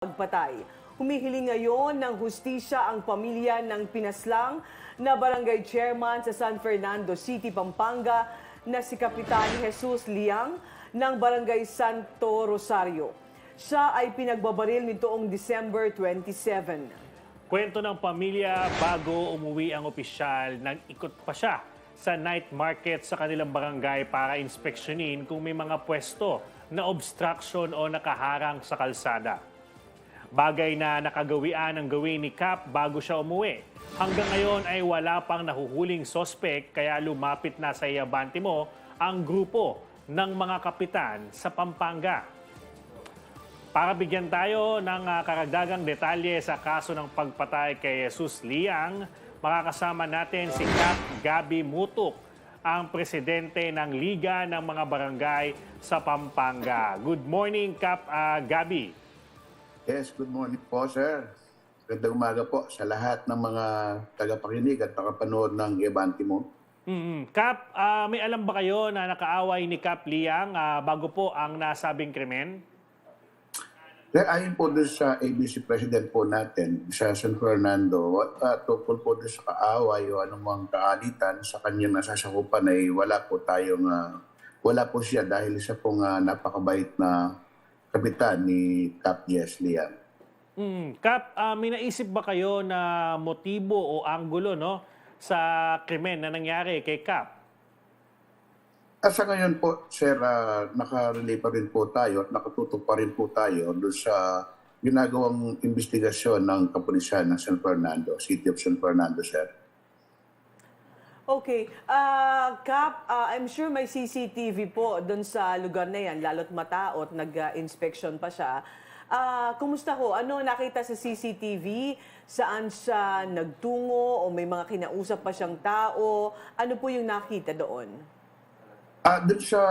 pagpatay. Humihiling ngayon ng hustisya ang pamilya ng pinaslang na barangay chairman sa San Fernando City, Pampanga na si Kapitan Jesus Liang ng barangay Santo Rosario. Siya ay pinagbabaril nitoong December 27. Kwento ng pamilya bago umuwi ang opisyal, nag-ikot pa siya sa night market sa kanilang barangay para inspeksyonin kung may mga pwesto na obstruction o nakaharang sa kalsada. Bagay na nakagawian ang gawin ni Cap bago siya umuwi. Hanggang ngayon ay wala pang nahuhuling sospek kaya lumapit na sa Iabante mo ang grupo ng mga kapitan sa Pampanga. Para bigyan tayo ng ah, karagdagang detalye sa kaso ng pagpatay kay Jesus Liang, makakasama natin si Cap Gabi Mutuk, ang presidente ng Liga ng mga Barangay sa Pampanga. Good morning, Cap ah, Gabi. Yes, good morning po, sir. Gandang umaga po sa lahat ng mga tagapakinig at nakapanood ng Ebanti mo. Mm, Cap, ah, may alam ba kayo na nakaaway ni Cap Liang ah, bago po ang nasabing krimen? Sir, ayon po doon sa ABC President po natin sa San Fernando, uh, tungkol po doon sa kaaway o anumang kaalitan sa kanyang nasasakupan ay wala po tayong, ah, wala po siya dahil siya pong ah, napakabait na kapitan ni Cap Yes Liang. Mm, Cap, ah, may naisip ba kayo na motibo o anggulo no, sa krimen na nangyari kay Cap? At sa ngayon po, sir, uh, nakarelay pa rin po tayo at nakatutok pa rin po tayo doon sa ginagawang investigasyon ng kapulisan ng San Fernando, City of San Fernando, sir. Okay, ah Kap, ah, I'm sure may CCTV po doon sa lugar na yan, lalo't mataot, nag-inspection pa siya. Ah, kumusta ho? Ano nakita sa CCTV? Saan siya nagtungo? O may mga kinausap pa siyang tao? Ano po yung nakita doon? Ah, doon sa